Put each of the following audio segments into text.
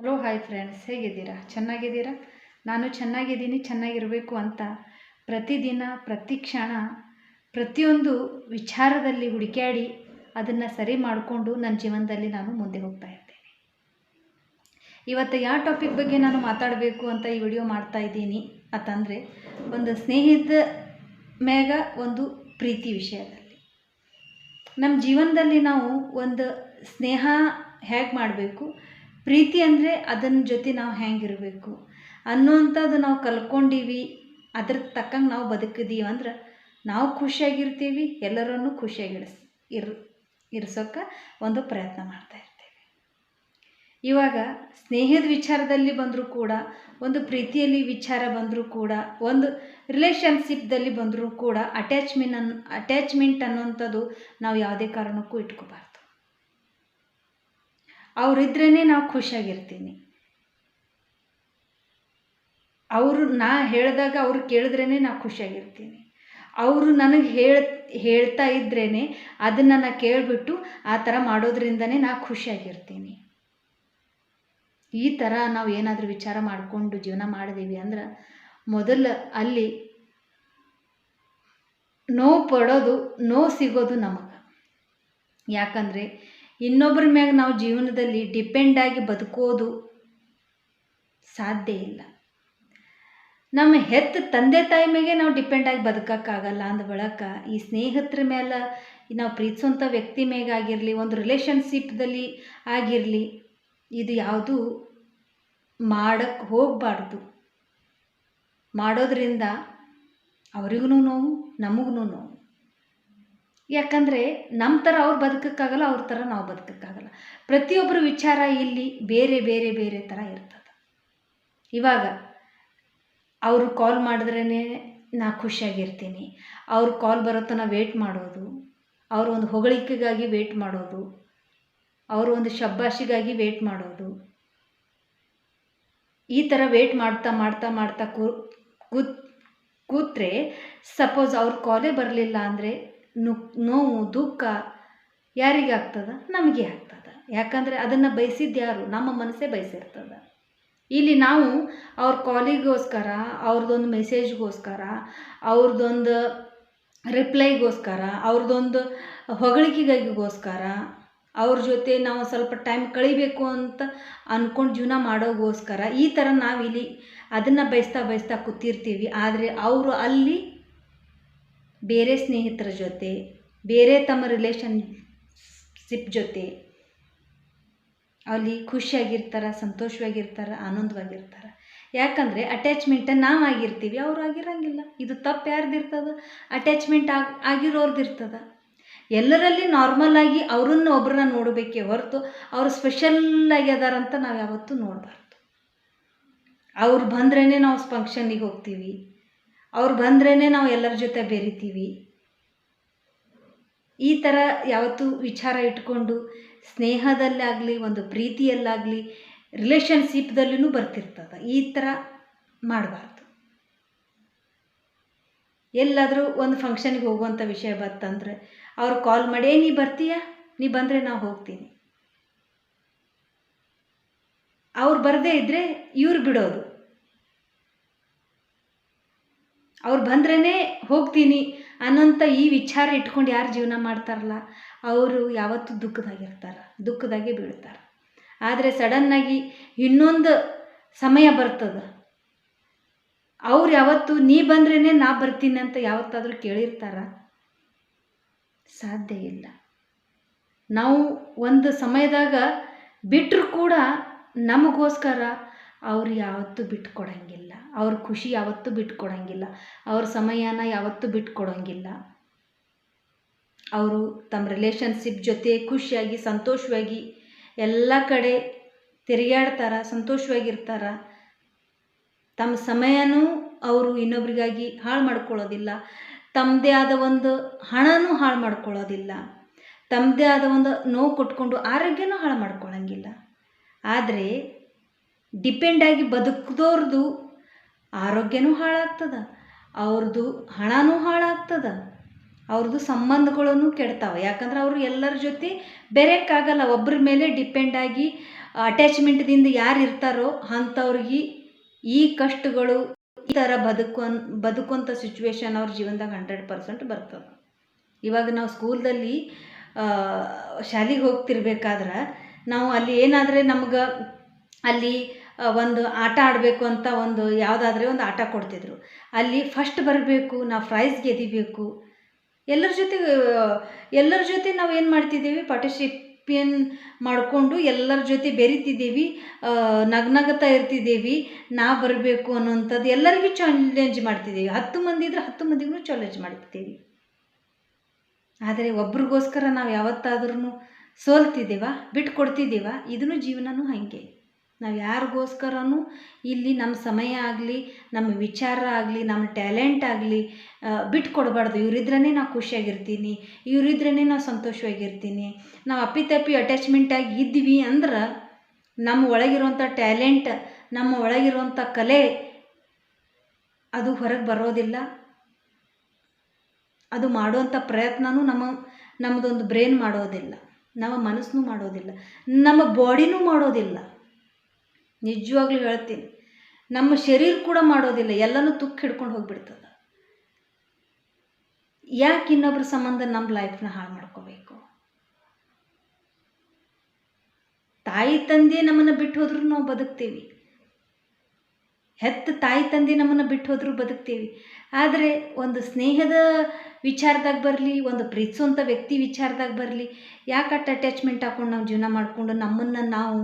Hello hi friends ಹೇಗಿದ್ದೀರಾ? ಚೆನ್ನಾಗಿದ್ದೀರಾ? ನಾನು ಚೆನ್ನಾಗಿದ್ದೀನಿ, ಚೆನ್ನಾಗಿರಬೇಕು ಅಂತ ಪ್ರತಿದಿನ, ಪ್ರತಿ ಕ್ಷಣ, ಪ್ರತಿಯೊಂದು ವಿಚಾರದಲ್ಲಿ ಹುಡುಕ್ಯಾಡಿ ಅದನ್ನು ಸರಿ ಮಾಡಿಕೊಂಡು ನನ್ನ ಜೀವನದಲ್ಲಿ ನಾನು ಮುಂದೆ ಹೋಗ್ತಾ ಇರ್ತೇನೆ. ಇವತ್ತು ಯಾವ ಟಾಪಿಕ್ ಬಗ್ಗೆ ನಾನು ಮಾತಾಡಬೇಕು ಅಂತ ಈ ವಿಡಿಯೋ ಮಾಡ್ತಾ ಇದ್ದೀನಿ ಅಂತಂದರೆ, ಒಂದು ಸ್ನೇಹಿತ ಮ್ಯಾಗ ಒಂದು ಪ್ರೀತಿ ವಿಷಯದಲ್ಲಿ. ನಮ್ಮ ಜೀವನದಲ್ಲಿ ನಾವು ಒಂದು ಸ್ನೇಹ ಹೇಗೆ ಮಾಡಬೇಕು ಪ್ರೀತಿ ಅಂದರೆ ಅದನ್ನ ಜೊತೆ ನಾವು ಹೆಂಗಿರಬೇಕು? ಅನ್ನುವಂಥದ್ದು ನಾವು ಕಲ್ತ್ಕೊಂಡೀವಿ ಅದ್ರ ತಕ್ಕಂಗೆ ನಾವು ಬದುಕಿದೀವಿ ಅಂದ್ರೆ ನಾವು ಖುಷಿಯಾಗಿರ್ತೀವಿ, ಎಲ್ಲರನ್ನೂ ಖುಷಿಯಾಗಿಡಿಸ್, ಇರ್ ಇರ್ಸೋಕ್ಕೆ ಒಂದು ಪ್ರಯತ್ನ ಮಾಡ್ತಾ ಇರ್ತೀವಿ. ಇವಾಗ ಸ್ನೇಹದ ವಿಚಾರದಲ್ಲಿ ಬಂದರೂ ಕೂಡ, ಒಂದು ಪ್ರೀತಿಯಲ್ಲಿ ವಿಚಾರ ಬಂದರೂ ಕೂಡ, ಒಂದು ರಿಲೇಷನ್ಶಿಪ್ದಲ್ಲಿ ಬಂದರೂ ಕೂಡ, ಅಟ್ಯಾಚ್ಮೆಂಟ್ ಅನ್, ಅಟ್ಯಾಚ್ಮೆಂಟ್ ಅನ್ನುವಂಥದ್ದು ನಾವು ಯಾವುದೇ ಕಾರಣಕ್ಕೂ ಇಟ್ಕೋಬಾರ್ದು. ಅವರಿದ್ರೇ ನಾವು ಖುಷಿಯಾಗಿರ್ತೀನಿ. ಅವರು ನಾ ಹೇಳಿದಾಗ ಅವ್ರು ಕೇಳಿದ್ರೇ ನಾ ಖುಷಿಯಾಗಿರ್ತೀನಿ. ಅವರು ನನಗೆ ಹೇಳ, ಹೇಳ್ತಾ ಇದ್ರೇ ಅದನ್ನು ನಾನು ಕೇಳಿಬಿಟ್ಟು ಆ ಥರ ಮಾಡೋದ್ರಿಂದನೇ ನಾ ಖುಷಿಯಾಗಿರ್ತೀನಿ. ಈ ಥರ ನಾವು ಏನಾದರೂ ವಿಚಾರ ಮಾಡಿಕೊಂಡು ಜೀವನ ಮಾಡಿದೀವಿ ಅಂದ್ರೆ ಮೊದಲು ಅಲ್ಲಿ ನೋವು ಪಡೋದು, ನೋವು ಸಿಗೋದು ನಮಗೆ. ಯಾಕಂದರೆ ಇನ್ನೊಬ್ಬರ ಮ್ಯಾಗ ನಾವು ಜೀವನದಲ್ಲಿ ಡಿಪೆಂಡ್ ಆಗಿ ಬದುಕೋದು ಸಾಧ್ಯ ಇಲ್ಲ. ನಮ್ಮ ಹೆತ್ತ ತಂದೆ ತಾಯಿ ಮ್ಯಾಗೆ ನಾವು ಡಿಪೆಂಡ್ ಆಗಿ ಬದುಕೋಕ್ಕಾಗಲ್ಲ ಅಂದ ಬಳಕ ಈ ಸ್ನೇಹಿತರ ಮೇಲೆ ನಾವು ಪ್ರೀತಿಸುವಂಥ ವ್ಯಕ್ತಿ ಮ್ಯಾಗ ಆಗಿರಲಿ, ಒಂದು ರಿಲೇಷನ್ಶಿಪ್ದಲ್ಲಿ ಆಗಿರಲಿ, ಇದು ಯಾವುದು ಮಾಡಕ್ಕೆ ಹೋಗಬಾರ್ದು. ಮಾಡೋದ್ರಿಂದ ಅವ್ರಿಗೂ ನೋವು ನಮಗೂ ನೋವು. ಯಾಕಂದರೆ ನಮ್ಮ ಥರ ಅವ್ರು ಬದುಕೋಕ್ಕಾಗಲ್ಲ, ಅವ್ರ ಥರ ನಾವು ಬದುಕೋಕ್ಕಾಗಲ್ಲ. ಪ್ರತಿಯೊಬ್ಬರ ವಿಚಾರ ಇಲ್ಲಿ ಬೇರೆ ಬೇರೆ ಬೇರೆ ಥರ ಇರ್ತದೆ. ಇವಾಗ ಅವರು ಕಾಲ್ ಮಾಡಿದ್ರೇ ನಾ ಖುಷಿಯಾಗಿರ್ತೀನಿ. ಅವ್ರ ಕಾಲ್ ಬರೋ ತನಕ ವೇಟ್ ಮಾಡೋದು. ಅವ್ರ ಒಂದು ಹೊಗಳಿಕೆಗಾಗಿ ವೇಟ್ ಮಾಡೋದು. ಅವ್ರ ಒಂದು ಶಬ್ಬಾಷಿಗಾಗಿ ವೇಟ್ ಮಾಡೋದು. ಈ ಥರ ವೇಟ್ ಮಾಡ್ತಾ ಮಾಡ್ತಾ ಮಾಡ್ತಾ ಕೂ ಕೂತ್, ಕೂತ್ರೆ ಸಪೋಸ್ ಅವ್ರ ಕಾಲೇ ಬರಲಿಲ್ಲ ಅಂದರೆ ನು, ನೋವು, ದುಃಖ ಯಾರಿಗೆ ಯಾರಿಗಾಗ್ತದ ನಮಗೆ ಆಗ್ತದೆ. ಯಾಕಂದರೆ ಅದನ್ನು ಬಯಸಿದ್ದು ಯಾರು? ನಮ್ಮ ಮನಸ್ಸೇ ಬಯಸಿರ್ತದ. ಇಲ್ಲಿ ನಾವು ಅವ್ರ ಕಾಲಿಗೋಸ್ಕರ ಅವ್ರದ್ದೊಂದು ಮೆಸೇಜ್ಗೋಸ್ಕರ ಅವ್ರದ್ದೊಂದು ರಿಪ್ಲೈಗೋಸ್ಕರ ಅವ್ರದ್ದೊಂದು ಹೊಗಳಿಕೆಗಾಗಿಗೋಸ್ಕರ ಅವ್ರ ಜೊತೆ ನಾವು ಸ್ವಲ್ಪ ಟೈಮ್ ಕಳಿಬೇಕು ಅಂತ ಅಂದ್ಕೊಂಡು ಜೀವನ ಮಾಡೋಗೋಸ್ಕರ ಈ ಥರ ನಾವಿಲ್ಲಿ ಅದನ್ನು ಬಯಸ್ತಾ ಬಯಸ್ತಾ ಕೂತಿರ್ತೀವಿ. ಆದರೆ ಅವರು ಅಲ್ಲಿ ಬೇರೆ ಸ್ನೇಹಿತರ ಜೊತೆ, ಬೇರೆ ತಮ್ಮ ರಿಲೇಷನ್ಶಿಪ್ ಜೊತೆ, ಅಲ್ಲಿ ಖುಷಿಯಾಗಿರ್ತಾರೆ, ಸಂತೋಷವಾಗಿರ್ತಾರೆ, ಆನಂದವಾಗಿರ್ತಾರೆ. ಯಾಕಂದರೆ ಅಟ್ಯಾಚ್ಮೆಂಟ ನಾವು ಆಗಿರ್ತೀವಿ, ಅವ್ರು ಆಗಿರಂಗಿಲ್ಲ. ಇದು ತಪ್ಪು ಯಾರ್ದಿರ್ತದೆ ಅಟ್ಯಾಚ್ಮೆಂಟ್ ಆಗಿ, ಆಗಿರೋರ್ದು ಇರ್ತದೆ. ಎಲ್ಲರಲ್ಲಿ ನಾರ್ಮಲ್ ಆಗಿ ಅವ್ರನ್ನ ಒಬ್ಬರನ್ನ ನೋಡಬೇಕೇ ಹೊರತು ಅವರು ಸ್ಪೆಷಲ್ ಅದಾರಂತ ನಾವು ಯಾವತ್ತೂ ನೋಡಬಾರ್ದು. ಅವ್ರು ಬಂದ್ರೇ ನಾವು ಫಂಕ್ಷನ್ನಿಗೆ ಹೋಗ್ತೀವಿ. ಅವ್ರು ಬಂದ್ರೇ ನಾವು ಎಲ್ಲರ ಜೊತೆ ಬೆರಿತೀವಿ. ಈ ಥರ ಯಾವತ್ತೂ ವಿಚಾರ ಇಟ್ಕೊಂಡು ಸ್ನೇಹದಲ್ಲಾಗಲಿ, ಒಂದು ಪ್ರೀತಿಯಲ್ಲಾಗಲಿ ರಿಲೇಷನ್ಶಿಪ್ದಲ್ಲೂ ಬರ್ತಿರ್ತದೆ. ಈ ಥರ ಮಾಡಬಾರ್ದು. ಎಲ್ಲಾದರೂ ಒಂದು ಫಂಕ್ಷನ್ಗೆ ಹೋಗುವಂಥ ವಿಷಯ ಬಂತಂದ್ರೆ ಅವ್ರು ಕಾಲ್ ಮಾಡೇ, ನೀ ಬರ್ತೀಯ? ನೀ ಬಂದರೆ ನಾವು ಹೋಗ್ತೀನಿ. ಅವ್ರು ಬರದೇ ಇದ್ದರೆ ಇವ್ರು ಬಿಡೋದು. ಅವ್ರು ಬಂದ್ರೇ ಹೋಗ್ತೀನಿ ಅನ್ನೋಂಥ ಈ ವಿಚಾರ ಇಟ್ಕೊಂಡು ಯಾರು ಜೀವನ ಮಾಡ್ತಾರಲ್ಲ, ಅವರು ಯಾವತ್ತೂ ದುಃಖದಾಗಿರ್ತಾರೆ, ದುಃಖದಾಗೆ ಬೀಳ್ತಾರೆ. ಆದರೆ ಸಡನ್ನಾಗಿ ಇನ್ನೊಂದು ಸಮಯ ಬರ್ತದೆ. ಅವ್ರು ಯಾವತ್ತು, ನೀ ಬಂದ್ರೇ ನಾ ಬರ್ತೀನಿ ಅಂತ ಯಾವತ್ತಾದರೂ ಕೇಳಿರ್ತಾರ? ಸಾಧ್ಯ ಇಲ್ಲ. ನಾವು ಒಂದು ಸಮಯದಾಗ ಬಿಟ್ಟರು ಕೂಡ ನಮಗೋಸ್ಕರ ಅವ್ರು ಯಾವತ್ತೂ ಬಿಟ್ಕೊಡಂಗಿಲ್ಲ. ಅವ್ರ ಖುಷಿ ಯಾವತ್ತೂ ಬಿಟ್ಕೊಡಂಗಿಲ್ಲ. ಅವ್ರ ಸಮಯನ ಯಾವತ್ತೂ ಬಿಟ್ಕೊಡಂಗಿಲ್ಲ. ಅವರು ತಮ್ಮ ರಿಲೇಷನ್ಶಿಪ್ ಜೊತೆ ಖುಷಿಯಾಗಿ, ಸಂತೋಷವಾಗಿ ಎಲ್ಲ ಕಡೆ ತಿರುಗಾಡ್ತಾರೆ ಸಂತೋಷವಾಗಿರ್ತಾರೆ. ತಮ್ಮ ಸಮಯನೂ ಅವರು ಇನ್ನೊಬ್ರಿಗಾಗಿ ಹಾಳು ಮಾಡ್ಕೊಳ್ಳೋದಿಲ್ಲ. ತಮ್ಮದೇ ಆದ ಒಂದು ಹಣನೂ ಹಾಳು ಮಾಡ್ಕೊಳ್ಳೋದಿಲ್ಲ. ತಮ್ಮದೇ ಆದ ಒಂದು ನೋವು ಕೊಟ್ಕೊಂಡು ಆರೋಗ್ಯನೂ ಹಾಳು ಮಾಡ್ಕೊಳ್ಳೋಂಗಿಲ್ಲ ಆದರೆ ಡಿಪೆಂಡಾಗಿ ಬದುಕಿದವ್ರದ್ದು ಆರೋಗ್ಯನೂ ಹಾಳಾಗ್ತದೆ ಅವ್ರದ್ದು ಹಣನೂ ಹಾಳಾಗ್ತದೆ ಅವ್ರದ್ದು ಸಂಬಂಧಗಳನ್ನು ಕೆಡ್ತಾವೆ. ಯಾಕಂದ್ರೆ ಅವರು ಎಲ್ಲರ ಜೊತೆ ಬೆರೆಯೋಕ್ಕಾಗಲ್ಲ. ಒಬ್ಬರ ಮೇಲೆ ಡಿಪೆಂಡ್ ಆಗಿ ಅಟ್ಯಾಚ್ಮೆಂಟ್ದಿಂದ ಯಾರು ಇರ್ತಾರೋ ಅಂಥವ್ರಿಗೆ ಈ ಕಷ್ಟಗಳು ಈ ಥರ ಬದುಕುವನ್ ಬದುಕುವಂಥ ಸಿಚುವೇಶನ್ ಅವ್ರ ಜೀವನದಾಗ ಹಂಡ್ರೆಡ್ ಪರ್ಸೆಂಟ್ ಬರ್ತದೆ. ಇವಾಗ ನಾವು ಸ್ಕೂಲ್ದಲ್ಲಿ ಶಾಲೆಗೆ ಹೋಗ್ತಿರ್ಬೇಕಾದ್ರೆ ನಾವು ಅಲ್ಲಿ ಏನಾದರೆ ನಮ್ಗೆ ಅಲ್ಲಿ ಒಂದು ಆಟ ಆಡಬೇಕು ಅಂತ ಒಂದು ಯಾವುದಾದ್ರೆ ಒಂದು ಆಟ ಕೊಡ್ತಿದ್ರು. ಅಲ್ಲಿ ಫಸ್ಟ್ ಬರಬೇಕು, ನಾವು ಪ್ರೈಸ್ ಗೆದಿಬೇಕು. ಎಲ್ಲರ ಜೊತೆ ಎಲ್ಲರ ಜೊತೆ ನಾವು ಏನು ಮಾಡ್ತಿದ್ದೀವಿ? ಪಾರ್ಟಿಸಿಪಿಯನ್ ಮಾಡಿಕೊಂಡು ಎಲ್ಲರ ಜೊತೆ ಬೆರಿತಿದ್ದೀವಿ ನಗು ನಗ್ನಗ್ತಾ ಇರ್ತಿದ್ದೀವಿ ನಾ ಬರಬೇಕು ಅನ್ನೋಂಥದ್ದು ಎಲ್ಲರಿಗೂ ಚಾಲೆಂಜ್ ಮಾಡ್ತಿದ್ದೀವಿ. ಹತ್ತು ಮಂದಿ ಇದ್ರೆ ಹತ್ತು ಮಂದಿಗೂ ಚಾಲೆಂಜ್ ಮಾಡ್ತಿದ್ದೀವಿ. ಆದರೆ ಒಬ್ರಿಗೋಸ್ಕರ ನಾವು ಯಾವತ್ತಾದ್ರೂ ಸೋಲ್ತಿದ್ದೀವ ಬಿಟ್ಟು ಕೊಡ್ತಿದ್ದೀವ ಇದನ್ನು ಜೀವನನೂ ಹಾಗೆ. ನಾವು ಯಾರಿಗೋಸ್ಕರನೂ ಇಲ್ಲಿ ನಮ್ಮ ಸಮಯ ಆಗಲಿ ನಮ್ಮ ವಿಚಾರ ಆಗಲಿ ನಮ್ಮ ಟ್ಯಾಲೆಂಟ್ ಆಗಲಿ ಬಿಟ್ಟು ಕೊಡಬಾರ್ದು ಇವರಿದ್ರೇ ನಾವು ಖುಷಿಯಾಗಿರ್ತೀನಿ ಇವರಿದ್ರೇ ನಾವು ಸಂತೋಷವಾಗಿರ್ತೀನಿ. ನಾವು ಅಪ್ಪಿತಪ್ಪಿ ಅಟ್ಯಾಚ್ಮೆಂಟಾಗಿ ಇದ್ವಿ ಅಂದ್ರೆ ನಮ್ಮ ಒಳಗಿರುವಂಥ ಟ್ಯಾಲೆಂಟ್, ನಮ್ಮ ಒಳಗಿರುವಂಥ ಕಲೆ ಅದು ಹೊರಗೆ ಬರೋದಿಲ್ಲ. ಅದು ಮಾಡುವಂಥ ಪ್ರಯತ್ನವೂ ನಮ್ಮ ನಮ್ಮದೊಂದು ಬ್ರೈನ್ ಮಾಡೋದಿಲ್ಲ. ನಮ್ಮ ಮನಸ್ಸನ್ನೂ ಮಾಡೋದಿಲ್ಲ. ನಮ್ಮ ಬಾಡಿನೂ ಮಾಡೋದಿಲ್ಲ. ನಿಜವಾಗ್ಲೂ ಹೇಳ್ತೀನಿ, ನಮ್ಮ ಶರೀರ ಕೂಡ ಮಾಡೋದಿಲ್ಲ, ಎಲ್ಲನೂ ತುಕ್ಕ ಹಿಡ್ಕೊಂಡು ಹೋಗಿಬಿಡ್ತದ. ಯಾಕೆ ಇನ್ನೊಬ್ಬರ ಸಂಬಂಧ ನಮ್ಮ ಲೈಫ್ನ ಹಾಳು ಮಾಡ್ಕೋಬೇಕು? ತಾಯಿ ತಂದೆ ನಮ್ಮನ್ನು ಬಿಟ್ಟು ಹೋದ್ರೂ ನಾವು ಬದುಕ್ತೀವಿ. ಹೆತ್ತ ತಾಯಿ ತಂದೆ ನಮ್ಮನ್ನು ಬಿಟ್ಟು ಹೋದ್ರೂ ಬದುಕ್ತೀವಿ. ಆದರೆ ಒಂದು ಸ್ನೇಹದ ವಿಚಾರದಾಗ ಬರಲಿ, ಒಂದು ಪ್ರೀತಿಸುವಂಥ ವ್ಯಕ್ತಿ ವಿಚಾರದಾಗ ಬರಲಿ, ಯಾಕೆ ಅಟ್ ಅಟ್ಯಾಚ್ಮೆಂಟ್ ಹಾಕೊಂಡು ನಾವು ಜೀವನ ಮಾಡಿಕೊಂಡು ನಮ್ಮನ್ನು ನಾವು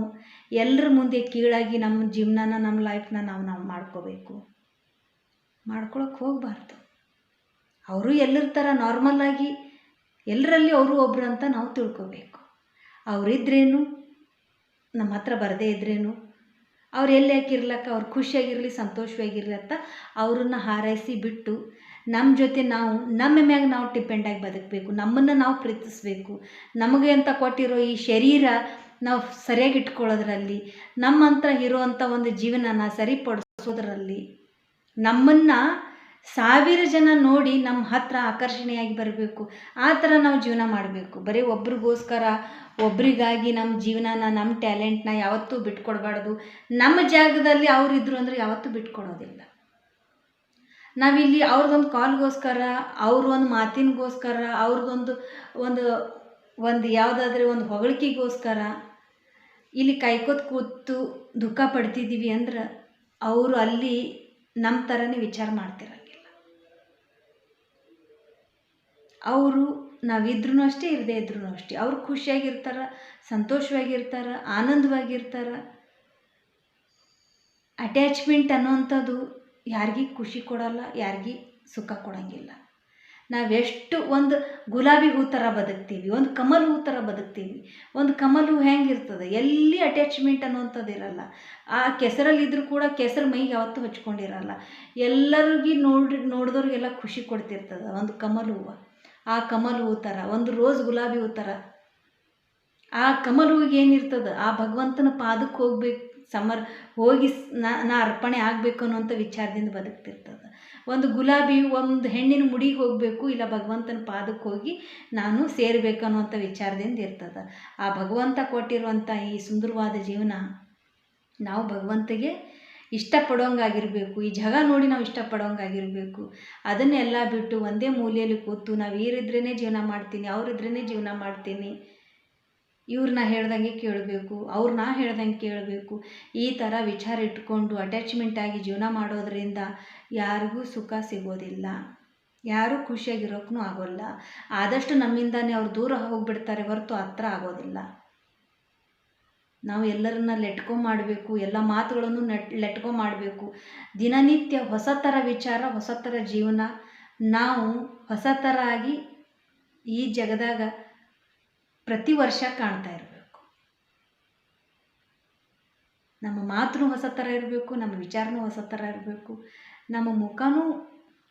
ಎಲ್ಲರ ಮುಂದೆ ಕೀಳಾಗಿ ನಮ್ಮ ಜೀವನನ, ನಮ್ಮ ಲೈಫ್ನ ನಾವು ನಾವು ಮಾಡ್ಕೋಬೇಕು. ಮಾಡ್ಕೊಳಕ್ಕೆ ಹೋಗಬಾರ್ದು. ಅವರು ಎಲ್ಲರ ನಾರ್ಮಲ್ಲಾಗಿ ಎಲ್ಲರಲ್ಲಿ ಅವರು ಒಬ್ರು ಅಂತ ನಾವು ತಿಳ್ಕೊಬೇಕು. ಅವರಿದ್ರೇನು ನಮ್ಮ ಹತ್ರ ಬರದೇ ಇದ್ರೇನು, ಅವ್ರು ಎಲ್ಲಿ ಹಾಕಿರ್ಲಕ್ಕ, ಅವ್ರು ಖುಷಿಯಾಗಿರಲಿ ಸಂತೋಷವಾಗಿರಲಿ ಅಂತ ಅವ್ರನ್ನ ಹಾರೈಸಿ ಬಿಟ್ಟು ನಮ್ಮ ಜೊತೆ ನಾವು, ನಮ್ಮ ಮ್ಯಾಗ ನಾವು ಡಿಪೆಂಡಾಗಿ ಬದುಕಬೇಕು. ನಮ್ಮನ್ನು ನಾವು ಪ್ರೀತಿಸಬೇಕು. ನಮಗೆ ಅಂತ ಕೊಟ್ಟಿರೋ ಈ ಶರೀರ ನಾವು ಸರಿಯಾಗಿ ಇಟ್ಕೊಳ್ಳೋದ್ರಲ್ಲಿ ನಮ್ಮಂತ್ರ ಇರುವಂಥ ಒಂದು ಜೀವನನ ಸರಿಪಡಿಸೋದ್ರಲ್ಲಿ, ನಮ್ಮನ್ನು ಸಾವಿರ ಜನ ನೋಡಿ ನಮ್ಮ ಹತ್ರ ಆಕರ್ಷಣೆಯಾಗಿ ಬರಬೇಕು, ಆ ಥರ ನಾವು ಜೀವನ ಮಾಡಬೇಕು. ಬರೀ ಒಬ್ರಿಗೋಸ್ಕರ, ಒಬ್ರಿಗಾಗಿ ನಮ್ಮ ಜೀವನನ, ನಮ್ಮ ಟ್ಯಾಲೆಂಟ್ನ ಯಾವತ್ತೂ ಬಿಟ್ಕೊಡ್ಬಾರ್ದು. ನಮ್ಮ ಜಾಗದಲ್ಲಿ ಅವರಿದ್ರು ಅಂದರೆ ಯಾವತ್ತೂ ಬಿಟ್ಕೊಡೋದಿಲ್ಲ. ನಾವಿಲ್ಲಿ ಅವ್ರದ್ದೊಂದು ಕಾಲ್ಗೋಸ್ಕರ ಅವ್ರ ಒಂದು ಮಾತಿನಗೋಸ್ಕರ, ಅವ್ರದ್ದೊಂದು ಒಂದು ಒಂದು ಯಾವುದಾದ್ರೆ ಒಂದು ಹೊಗಳಿಕೆಗೋಸ್ಕರ ಇಲ್ಲಿ ಕಾಯ್ಕೋತ ಕೂತು ದುಃಖ ಪಡ್ತಿದ್ದೀವಿ ಅಂದ್ರೆ ಅವರು ಅಲ್ಲಿ ನಮ್ಮ ಥರನೇ ವಿಚಾರ ಮಾಡ್ತಿರಂಗಿಲ್ಲ. ಅವರು ನಾವಿದ್ರೂ ಅಷ್ಟೇ, ಇರದೇ ಇದ್ರೂ ಅಷ್ಟೇ. ಅವ್ರು ಖುಷಿಯಾಗಿರ್ತಾರೆ, ಸಂತೋಷವಾಗಿರ್ತಾರೆ, ಆನಂದವಾಗಿರ್ತಾರೆ. ಅಟ್ಯಾಚ್ಮೆಂಟ್ ಅನ್ನೋವಂಥದ್ದು ಯಾರಿಗೂ ಖುಷಿ ಕೊಡಲ್ಲ, ಯಾರಿಗೂ ಸುಖ ಕೊಡೋಂಗಿಲ್ಲ. ನಾವೆಷ್ಟು ಒಂದು ಗುಲಾಬಿ ಹೂ ಥರ ಬದುಕ್ತೀವಿ, ಒಂದು ಕಮಲ್ ಹೂ ಥರ ಬದುಕ್ತೀವಿ. ಒಂದು ಕಮಲ್ ಹೂ ಹೆಂಗಿರ್ತದೆ? ಎಲ್ಲಿ ಅಟ್ಯಾಚ್ಮೆಂಟ್ ಅನ್ನುವಂಥದ್ದು ಇರಲ್ಲ. ಆ ಕೆಸರಲ್ಲಿದ್ದರೂ ಕೂಡ ಕೆಸರು ಮೈಗೆ ಯಾವತ್ತೂ ಹಚ್ಕೊಂಡಿರಲ್ಲ. ಎಲ್ಲರಿಗೂ ನೋಡಿ ನೋಡಿದವ್ರಿಗೆಲ್ಲ ಖುಷಿ ಕೊಡ್ತಿರ್ತದೆ ಒಂದು ಕಮಲ್ ಹೂವು. ಆ ಕಮಲ್ ಹೂ ಥರ ಒಂದು ರೋಸ್ ಗುಲಾಬಿ ಹೂ ಥರ ಆ ಕಮಲ್ ಹೂವಿಗೆ ಏನಿರ್ತದೆ? ಆ ಭಗವಂತನ ಪಾದಕ್ಕೆ ಹೋಗ್ಬೇಕು, ಸಮರ್, ಹೋಗಿ ನಾ ನಾ ಅರ್ಪಣೆ ಆಗಬೇಕು ಅನ್ನುವಂಥ ವಿಚಾರದಿಂದ ಬದುಕ್ತಿರ್ತದೆ. ಒಂದು ಗುಲಾಬಿ, ಒಂದು ಹೆಣ್ಣಿನ ಮುಡಿಗೆ ಹೋಗಬೇಕು, ಇಲ್ಲ ಭಗವಂತನ ಪಾದಕ್ಕೆ ಹೋಗಿ ನಾನು ಸೇರಬೇಕು ಅನ್ನುವಂಥ ವಿಚಾರದಿಂದ ಇರ್ತದೆ. ಆ ಭಗವಂತ ಕೊಟ್ಟಿರುವಂಥ ಈ ಸುಂದರವಾದ ಜೀವನ ನಾವು ಭಗವಂತಗೆ ಇಷ್ಟಪಡೋಂಗಾಗಿರಬೇಕು. ಈ ಜಗ ನೋಡಿ ನಾವು ಇಷ್ಟಪಡೋಂಗಾಗಿರಬೇಕು. ಅದನ್ನೆಲ್ಲ ಬಿಟ್ಟು ಒಂದೇ ಮೂಲೆಯಲ್ಲಿ ಕೂತು ನಾವು ಇವರಿದ್ರೇ ಜೀವನ ಮಾಡ್ತೀನಿ ಅವರಿದ್ರೇ ಜೀವನ ಮಾಡ್ತೀನಿ. ಇವ್ರನ್ನ ಹೇಳ್ದಂಗೆ ಕೇಳಬೇಕು ಅವ್ರನ್ನ ಹೇಳ್ದಂಗೆ ಕೇಳಬೇಕು. ಈ ಥರ ವಿಚಾರ ಇಟ್ಕೊಂಡು ಅಟ್ಯಾಚ್ಮೆಂಟ್ ಆಗಿ ಜೀವನ ಮಾಡೋದ್ರಿಂದ ಯಾರಿಗೂ ಸುಖ ಸಿಗೋದಿಲ್ಲ. ಯಾರೂ ಖುಷಿಯಾಗಿರೋಕ್ಕೂ ಆಗೋಲ್ಲ. ಆದಷ್ಟು ನಮ್ಮಿಂದನೇ ಅವ್ರು ದೂರ ಹೋಗಿಬಿಡ್ತಾರೆ ಹೊರತು ಹತ್ರ ಆಗೋದಿಲ್ಲ. ನಾವು ಎಲ್ಲರನ್ನ ಲೆಟ್ಕೊ ಮಾಡಬೇಕು, ಎಲ್ಲ ಮಾತುಗಳನ್ನು ನೆಟ್ ಲೆಟ್ಕೊ ಮಾಡಬೇಕು. ದಿನನಿತ್ಯ ಹೊಸ ಥರ ವಿಚಾರ ಹೊಸ ಥರ ಜೀವನ. ನಾವು ಹೊಸ ಥರ ಆಗಿ ಈ ಜಗದಾಗ ಪ್ರತಿ ವರ್ಷ ಕಾಣ್ತಾ ಇರಬೇಕು. ನಮ್ಮ ಮಾತೂ ಹೊಸ ಥರ ಇರಬೇಕು, ನಮ್ಮ ವಿಚಾರನೂ ಹೊಸ ಥರ ಇರಬೇಕು, ನಮ್ಮ ಮುಖನೂ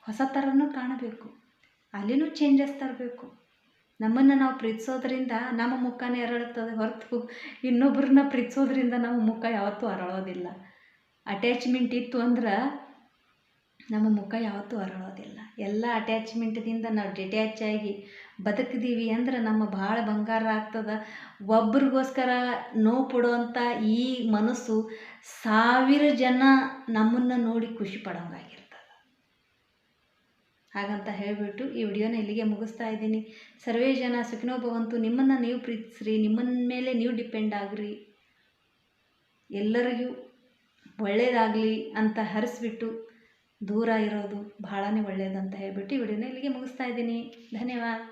ಹೊಸ ಥರನೂ ಕಾಣಬೇಕು. ಅಲ್ಲಿನೂ ಚೇಂಜಸ್ ತರಬೇಕು. ನಮ್ಮನ್ನು ನಾವು ಪ್ರೀತಿಸೋದ್ರಿಂದ ನಮ್ಮ ಮುಖನೇ ಅರಳುತ್ತದೆ ಹೊರತು ಇನ್ನೊಬ್ಬರನ್ನ ಪ್ರೀತಿಸೋದ್ರಿಂದ ನಮ್ಮ ಮುಖ ಯಾವತ್ತೂ ಅರಳೋದಿಲ್ಲ. ಅಟ್ಯಾಚ್ಮೆಂಟ್ ಇತ್ತು ಅಂದ್ರೆ ನಮ್ಮ ಮುಖ ಯಾವತ್ತೂ ಅರಳೋದಿಲ್ಲ. ಎಲ್ಲ ಅಟ್ಯಾಚ್ಮೆಂಟ್ದಿಂದ ನಾವು ಡಿಟ್ಯಾಚ್ ಆಗಿ ಬದುಕಿದೀವಿ ಅಂದ್ರೆ ನಮ್ಮ ಭಾಳ ಬಂಗಾರ ಆಗ್ತದೆ. ಒಬ್ರಿಗೋಸ್ಕರ ನೋವು ಪಡುವಂಥ ಈ ಮನಸ್ಸು ಸಾವಿರ ಜನ ನಮ್ಮನ್ನು ನೋಡಿ ಖುಷಿ ಪಡೋಂಗಾಗಿರ್ತದೆ. ಹಾಗಂತ ಹೇಳಿಬಿಟ್ಟು ಈ ವಿಡಿಯೋನ ಇಲ್ಲಿಗೆ ಮುಗಿಸ್ತಾ ಇದ್ದೀನಿ. ಸರ್ವೇ ಜನ ಸುಖಿನೋ ಭವಂತು, ನಿಮ್ಮನ್ನು ನೀವು ಪ್ರೀತಿಸ್ರಿ ನಿಮ್ಮನ್ನ ಮೇಲೆ ನೀವು ಡಿಪೆಂಡ್ ಆಗ್ರಿ. ಎಲ್ಲರಿಗೂ ಒಳ್ಳೆಯದಾಗಲಿ ಅಂತ ಹರಿಸ್ಬಿಟ್ಟು ದೂರ ಇರೋದು ಭಾಳನೇ ಒಳ್ಳೆಯದಂತ ಹೇಳ್ಬಿಟ್ಟು ಈ ವಿಡಿಯೋನ ಇಲ್ಲಿಗೆ ಮುಗಿಸ್ತಾ ಇದ್ದೀನಿ. ಧನ್ಯವಾದ.